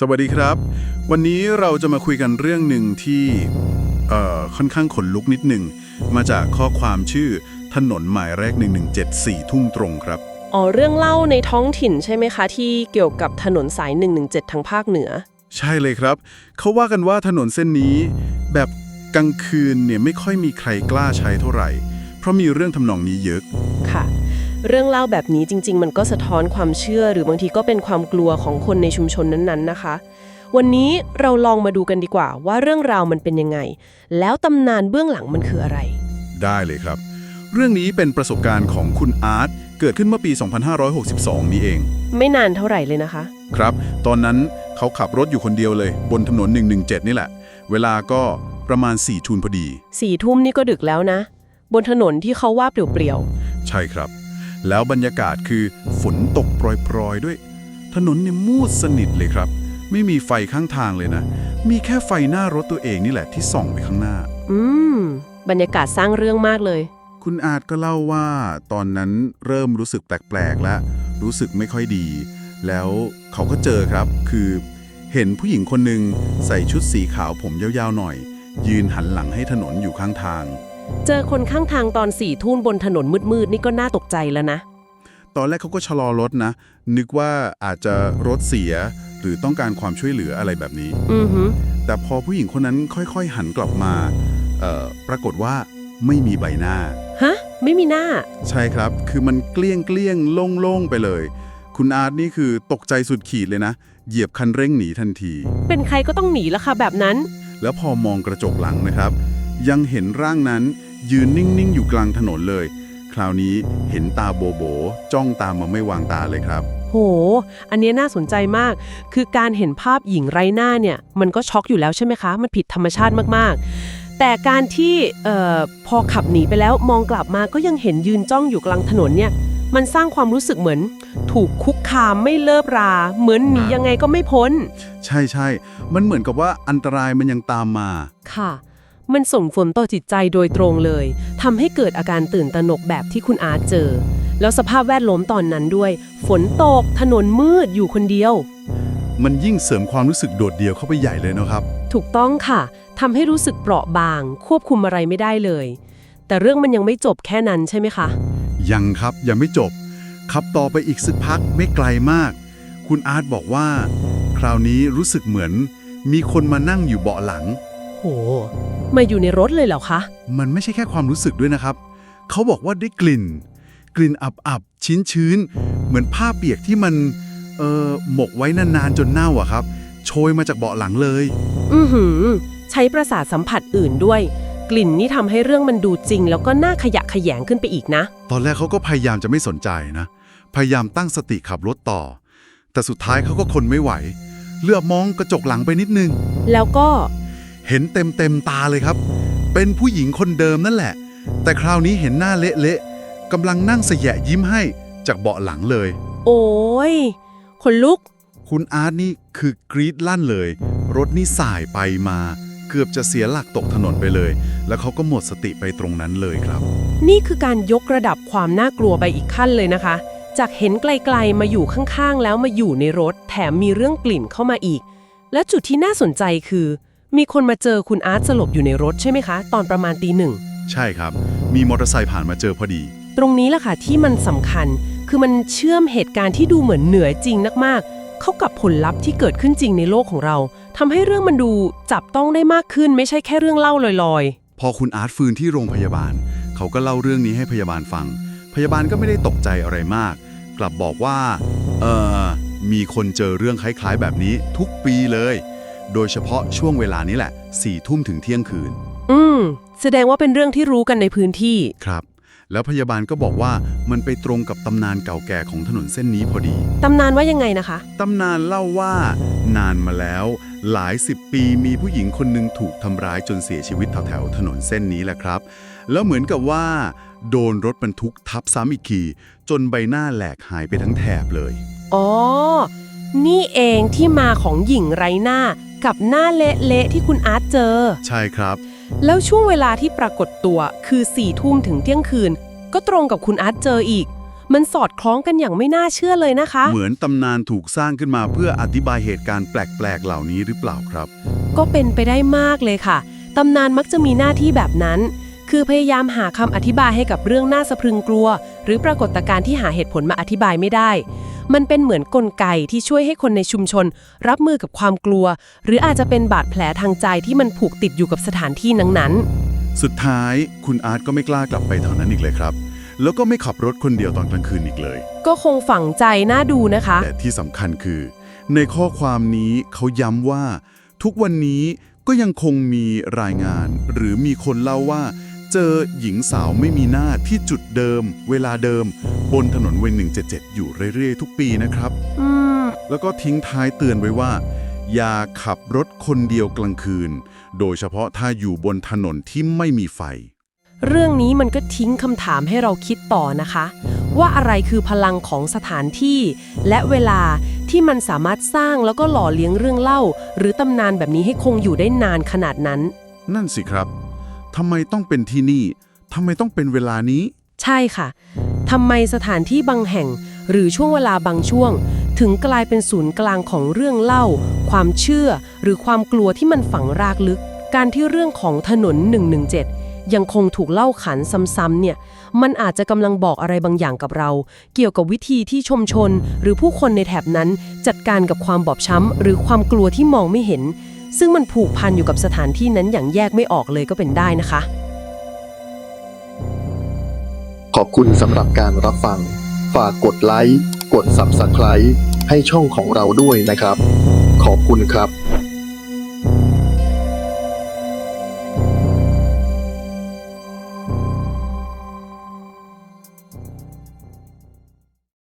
สวัสดีครับ วันนี้เราจะมาคุยกันเรื่องหนึ่งที่เอ่อค่อนข้างขนลุกนิดหนึ่ง มาจากข้อความชื่อถนนหมายแรก 1174 ทุ่มตรงครับ อ๋อ เรื่องเล่าในท้องถิ่นใช่ไหมคะ ที่เกี่ยวกับถนนสาย 117 ทางภาคเหนือ ใช่เลยครับ เขาว่ากันว่าถนนเส้นนี้แบบกลางคืนเนี่ยไม่ค่อยมีใครกล้าใช้เท่าไหร่ เพราะมีเรื่องทำนองนี้เยอะค่ะ เรื่องเล่าแบบนี้จริง ๆ มันก็สะท้อนความเชื่อ หรือบางทีก็เป็นความกลัวของคนในชุมชนนั้นๆนะคะ วันนี้เราลองมาดูกันดีกว่า ว่าเรื่องราวมันเป็นยังไง แล้วตำนานเบื้องหลังมันคืออะไร ได้เลยครับ เรื่องนี้เป็นประสบการณ์ของคุณอาร์ตเกิดขึ้นเมื่อปี 2562 นี้เอง ไม่นานเท่าไหร่เลยนะคะ ครับ ตอนนั้นเขาขับรถอยู่คนเดียวเลย บนถนน 117 นี่แหละ เวลาก็ประมาณ4ทูนพอดีสี่ทุ่มนี่ก็ดึกแล้วนะ บนถนนที่เขาว่าเปลี่ยวใช่ครับ แล้วบรรยากาศคือฝนตกโปรยๆด้วย ถนนเนี่ยมืดสนิทเลยครับ ไม่มีไฟข้างทางเลยนะ มีแค่ไฟหน้ารถตัวเองนี่แหละที่ส่องไปข้างหน้าๆอืม บรรยากาศสร้างเรื่องมากเลย คุณอาจก็เล่าว่าตอนนั้นเริ่มรู้สึกแปลกๆแล้ว รู้สึกไม่ค่อยดี แล้วเขาก็เจอครับ คือ เห็นผู้หญิงคนหนึ่งใส่ชุดสีขาวผมยาวๆหน่อย ยืนหันหลังให้ถนนอยู่ข้างทาง เจอคนข้างทางตอนสี่ทุ่มบนถนนมืดๆนี่ก็น่าตกใจแล้วนะ ตอนแรกเขาก็ชะลอรถนะ นึกว่าอาจจะรถเสีย หรือต้องการความช่วยเหลืออะไรแบบนี้ อือหือ แต่พอผู้หญิงคนนั้นค่อยๆ หันกลับมาเอ่อปรากฏว่าไม่มีใบหน้า ฮะ ไม่มีหน้า ใช่ครับ คือมันเกลี้ยงเกลี้ยงๆโล่งๆไปเลย คุณอาร์ตนี่คือตกใจสุดขีดเลยนะ เหยียบคันเร่งหนีทันที เป็นใครก็ต้องหนีละค่ะแบบนั้น แล้วพอมองกระจกหลังนะครับ ยังเห็นร่างนั้นยืนนิ่งๆ อยู่กลางถนนเลย คราวนี้เห็นตาโบโบ จ้องตามมาไม่วางตาเลยครับ โห อันเนี้ยน่าสนใจมาก คือการเห็นภาพหญิงไร้หน้าเนี่ย มันก็ช็อกอยู่แล้วใช่ไหมคะ มันผิดธรรมชาติมากๆ แต่การที่เอ่อพอขับหนีไปแล้วมองกลับมาก็ยังเห็นยืนจ้องอยู่กลางถนนเนี่ย มันสร้างความรู้สึกเหมือน ถูกคุกคามไม่เลิบรา เหมือนหนียังไงก็ไม่พ้น ใช่ใช่ มันเหมือนกับว่าอันตรายมันยังตามมา ค่ะ มันส่งผลต่อจิตใจโดยตรงเลยทำให้เกิดอาการตื่นตระหนกแบบที่คุณอาร์ตเจอ แล้วสภาพแวดล้อมตอนนั้นด้วย ฝนตก ถนนมืดอยู่คนเดียว มันยิ่งเสริมความรู้สึกโดดเดี่ยวเข้าไปใหญ่เลยนะครับ ถูกต้องค่ะทำให้รู้สึกเปราะบาง ควบคุมอะไรไม่ได้เลย แต่เรื่องมันยังไม่จบแค่นั้นใช่ไหมคะ ยังครับยังไม่จบ ขับต่อไปอีกสักพักไม่ไกลมาก คุณอาร์ตบอกว่า คราวนี้รู้สึกเหมือน มีคนมานั่งอยู่เบาะหลัง โห มาอยู่ในรถเลยเหรอคะ มันไม่ใช่แค่ความรู้สึกด้วยนะครับ เขาบอกว่าได้กลิ่น กลิ่นอับๆชื้นชื้นๆ เหมือนผ้าเปียกที่มัน เอ่อ หมกไว้นานๆ จนเน่าอะครับ โชยมาจากเบาะหลังเลย อือหือ ใช้ประสาทสัมผัสอื่นด้วย กลิ่นนี่ทำให้เรื่องมันดูจริง แล้วก็น่าขยะแขยงขึ้นไปอีกนะ ตอนแรกเขาก็พยายามจะไม่สนใจนะ พยายามตั้งสติขับรถต่อ แต่สุดท้ายเขาก็คนไม่ไหว เลือบมองกระจกหลังไปนิดนึง แล้วก็ เห็นเต็มเต็มๆตาเลยครับ เป็นผู้หญิงคนเดิมนั่นแหละ แต่คราวนี้เห็นหน้าเละๆกำลังนั่งเสยะยิ้มให้จากเบาะหลังเลย โอ้ยคนลุก คุณอาร์ตนี่คือกรีดลั่นเลย รถนี่สายไปมา เกือบจะเสียหลักตกถนนไปเลย แล้วเขาก็หมดสติไปตรงนั้นเลยครับ นี่คือการยกระดับความน่ากลัวไปอีกขั้นเลยนะคะ จากเห็นไกลๆมาอยู่ข้างๆ แล้วมาอยู่ในรถ แถมมีเรื่องกลิ่นเข้ามาอีก และจุดที่น่าสนใจคือ มีคนมาเจอคุณอาร์ตสลบอยู่ในรถใช่ไหมคะ ตอนประมาณตีหนึ่ง ใช่ครับ มีมอเตอร์ไซค์ผ่านมาเจอพอดี ตรงนี้แหละค่ะที่มันสำคัญ คือมันเชื่อมเหตุการณ์ที่ดูเหมือนเหนือจริงมากๆ เข้ากับผลลัพธ์ที่เกิดขึ้นจริงในโลกของเราทำให้เรื่องมันดูจับต้องได้มากขึ้น ไม่ใช่แค่เรื่องเล่าลอยพอคุณอาร์ตฟื้นที่โรงพยาบาล เขาก็เล่าเรื่องนี้ให้พยาบาลฟัง พยาบาลก็ไม่ได้ตกใจอะไรมาก กลับบอกว่า เออมีคนเจอเรื่องคล้ายๆ แบบนี้ทุกปีเลย โดยเฉพาะช่วงเวลานี้แหละสี่ทุ่มถึงเที่ยงคืนๆอืม แสดงว่าเป็นเรื่องที่รู้กันในพื้นที่ ครับ แล้วพยาบาลก็บอกว่ามันไปตรงกับตำนานเก่าแก่ของถนนเส้นนี้พอดี ตำนานว่ายังไงนะคะ ตำนานเล่าว่า นานมาแล้ว หลายสิบปีมีผู้หญิงคนหนึ่งถูกทำร้ายจนเสียชีวิตแถวๆถนนเส้นนี้แหละครับ แล้วเหมือนกับว่า โดนรถบรรทุกทับซ้ำอีกทีจนใบหน้าแหลกหายไปทั้งแถบเลย อ๋อ นี่เองที่มาของหญิงไร้หน้า กับหน้าเละๆที่คุณอาร์ตเจอ ใช่ครับ แล้วช่วงเวลาที่ปรากฏตัวคือ4ี่ทุ่มถึงเที่ยงคืน ก็ตรงกับคุณอาร์ตเจออีก มันสอดคล้องกันอย่างไม่น่าเชื่อเลยนะคะ เหมือนตำนานถูกสร้างขึ้นมาเพื่ออธิบายเหตุการณ์แปลกๆ เหล่านี้หรือเปล่าครับ ก็เป็นไปได้มากเลยค่ะตำนานมักจะมีหน้าที่แบบนั้น คือพยายามหาคำอธิบายให้กับเรื่องน่าสะพรึงกลัว หรือปรากฏการณ์ที่หาเหตุผลมาอธิบายไม่ได้ มันเป็นเหมือนกลไกที่ช่วยให้คนในชุมชน รับมือกับความกลัว หรืออาจจะเป็นบาดแผลทางใจที่มันผูกติดอยู่กับสถานที่นั้นๆ สุดท้ายคุณอาร์ตก็ไม่กล้ากลับไปแถวนั้นอีกเลยครับ แล้วก็ไม่ขับรถคนเดียวตอนกลางคืนอีกเลย ก็คงฝังใจน่าดูนะคะ แต่ที่สำคัญคือ ในข้อความนี้เขาย้ำว่า ทุกวันนี้ก็ยังคงมีรายงาน หรือมีคนเล่าว่า เจอหญิงสาวไม่มีหน้าที่จุดเดิม เวลาเดิม บนถนนเวง177 อยู่เรื่อยๆ ทุกปีนะครับ อืม แล้วก็ทิ้งท้ายเตือนไว้ว่า อย่าขับรถคนเดียวกลางคืน โดยเฉพาะถ้าอยู่บนถนนที่ไม่มีไฟ เรื่องนี้มันก็ทิ้งคำถามให้เราคิดต่อนะคะ ว่าอะไรคือพลังของสถานที่ และเวลาที่มันสามารถสร้างแล้วก็หล่อเลี้ยงเรื่องเล่า หรือตำนานแบบนี้ให้คงอยู่ได้นานขนาดนั้น นั่นสิครับทำไมต้องเป็นที่นี่ทำไมต้องเป็นเวลานี้ ใช่ค่ะ ทำไมสถานที่บางแห่ง หรือช่วงเวลาบางช่วง ถึงกลายเป็นศูนย์กลางของเรื่องเล่า ความเชื่อ หรือความกลัวที่มันฝังรากลึก การที่เรื่องของถนน 117 ยังคงถูกเล่าขานซ้ำๆเนี่ย มันอาจจะกำลังบอกอะไรบางอย่างกับเรา เกี่ยวกับวิธีที่ชมชน หรือผู้คนในแถบนั้น จัดการกับความบอบช้ำหรือความกลัวที่มองไม่เห็น ซึ่งมันผูกพันอยู่กับสถานที่นั้นอย่างแยกไม่ออกเลยก็เป็นได้นะคะ คุณสำหรับการรับฟัง ฝากกดไลค์ กด Subscribe ให้ช่องของเราด้วยนะครับ ขอบคุณครับ